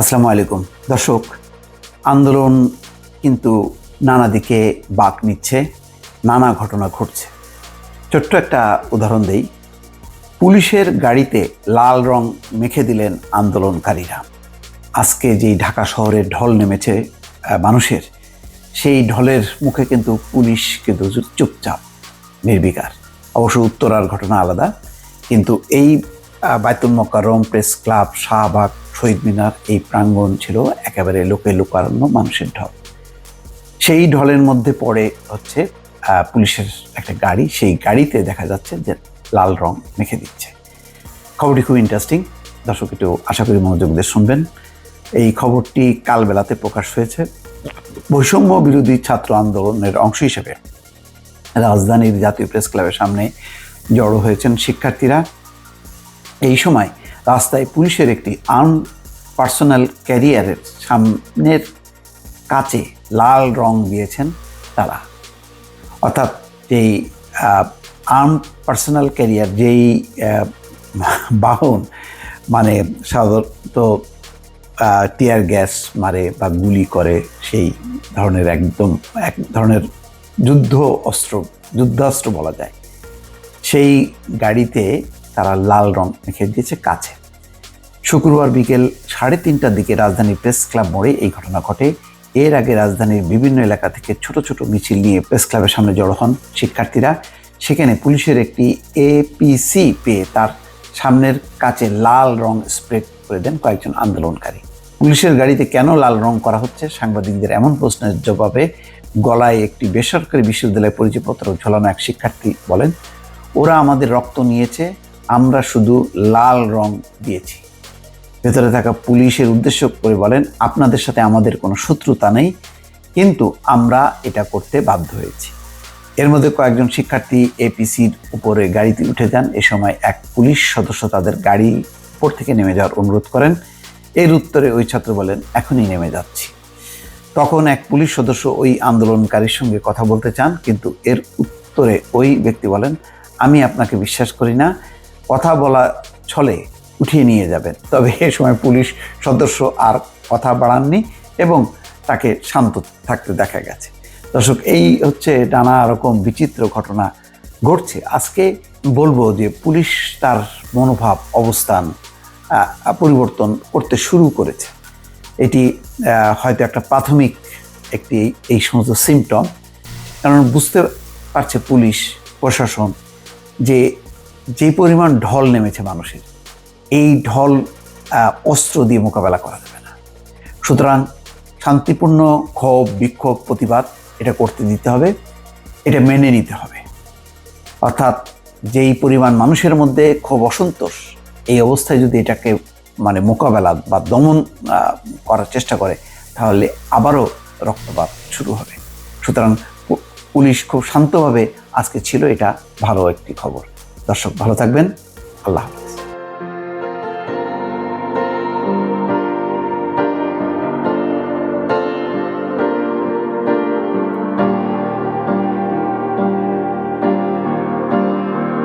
আসসালামু আলাইকুম। দর্শক, আন্দোলন কিন্তু নানা দিকে বাঁক নিচ্ছে, নানা ঘটনা ঘটছে। ছোট্ট একটা উদাহরণ দেই। পুলিশের গাড়িতে লাল রং মেখে দিলেন আন্দোলনকারীরা। আজকে যেই ঢাকা শহরে ঢল নেমেছে মানুষের, সেই ঢলের মুখে কিন্তু পুলিশ কিন্তু চুপচাপ, নির্বিকার। অবশ্য উত্তরার ঘটনা আলাদা, কিন্তু এই বায়তুল মোকাররম প্রেস ক্লাব, শাহবাগ শহীদ মিনার এই প্রাঙ্গণ ছিল একেবারে লোকে লোকারণ্য মানুষের ঢল। সেই ঢলের মধ্যে পড়ে হচ্ছে পুলিশের একটা গাড়ি। সেই গাড়িতে দেখা যাচ্ছে যে লাল রং মেখে দিচ্ছে। খবরটি খুব ইন্টারেস্টিং দর্শক, একটু আশা করি মনোযোগ দিয়ে শুনবেন। এই খবরটি কাল বেলাতে প্রকাশ হয়েছে বৈষম্য বিরোধী ছাত্র আন্দোলনের অংশ হিসেবে। রাজধানীর জাতীয় প্রেস ক্লাবের সামনে জড়ো হয়েছেন শিক্ষার্থীরা। এই সময় রাস্তায় পুলিশের একটি আর্ম পার্সোনাল ক্যারিয়ারের সামনের কাচে লাল রং দিয়েছেন তারা। অর্থাৎ যেই আর্ম পার্সোনাল ক্যারিয়ার, যেই বাহন মানে সাধারণত টিয়ার গ্যাস মারে বা গুলি করে, সেই ধরনের একদম, এক ধরনের যুদ্ধ অস্ত্র, যুদ্ধাস্ত্র বলা যায়। সেই গাড়িতে তারা লাল রং মেখে দিয়েছে কাছে। শুক্রবার বিকেল সাড়ে তিনটার দিকে রাজধানীর প্রেস ক্লাব মোড়ে এই ঘটনা ঘটে। এর আগে রাজধানীর বিভিন্ন এলাকা থেকে ছোট ছোট মিছিল নিয়ে প্রেস ক্লাবের সামনে জড়ো হন শিক্ষার্থীরা। সেখানে পুলিশের একটি এপিসি পেয়ে তার সামনের কাছে লাল রং স্প্রে করে দেন কয়েকজন আন্দোলনকারী। পুলিশের গাড়িতে কেন লাল রং করা হচ্ছে সাংবাদিকদের এমন প্রশ্নের জবাবে গলায় একটি বেসরকারি বিশ্ববিদ্যালয়ের পরিচয়পত্র ঝোলানো এক শিক্ষার্থী বলেন, ওরা আমাদের রক্ত নিয়েছে আমরা শুধু লাল রং দিয়েছি। ভেতরে থাকা পুলিশের উদ্দেশ্য করে বলেন, আপনাদের সাথে আমাদের কোনো শত্রুতা নেই, কিন্তু আমরা এটা করতে বাধ্য হয়েছি। এর মধ্যে কয়েকজন শিক্ষার্থী এপিসির উপরে গাড়িতে উঠে যান। এ সময় এক পুলিশ সদস্য তাদের গাড়ি উপর থেকে নেমে যাওয়ার অনুরোধ করেন। এর উত্তরে ওই ছাত্র বলেন, এখনই নেমে যাচ্ছি। তখন এক পুলিশ সদস্য ওই আন্দোলনকারীর সঙ্গে কথা বলতে চান, কিন্তু এর উত্তরে ওই ব্যক্তি বলেন, আমি আপনাকে বিশ্বাস করি না কথা বলা ছলে উঠিয়ে নিয়ে যাবেন। তবে এ সময় পুলিশ সদস্য আর কথা বাড়াননি এবং তাকে শান্ত থাকতে দেখা গেছে। দর্শক, এই হচ্ছে নানা রকম বিচিত্র ঘটনা ঘটছে। আজকে বলব যে পুলিশ তার মনোভাব, অবস্থান পরিবর্তন করতে শুরু করেছে। এটি হয়তো একটা প্রাথমিক একটি এই সমস্ত সিমটম কারণ বুঝতে পারছে পুলিশ, প্রশাসন যে যে পরিমাণ ঢল নেমেছে মানুষের, এই ঢল অস্ত্র দিয়ে মোকাবেলা করা যাবে না। সুতরাং শান্তিপূর্ণ ক্ষোভ, বিক্ষোভ, প্রতিবাদ এটা করতে দিতে হবে, এটা মেনে নিতে হবে। অর্থাৎ যেই পরিমাণ মানুষের মধ্যে ক্ষোভ অসন্তোষ, এই অবস্থায় যদি এটাকে মানে মোকাবেলা বা দমন করার চেষ্টা করে, তাহলে আবারও রক্তপাত শুরু হবে। সুতরাং পুলিশ খুব শান্তভাবে আজকে ছিল, এটা ভালো একটি খবর। দর্শক ভালো থাকবেন আল্লাহ।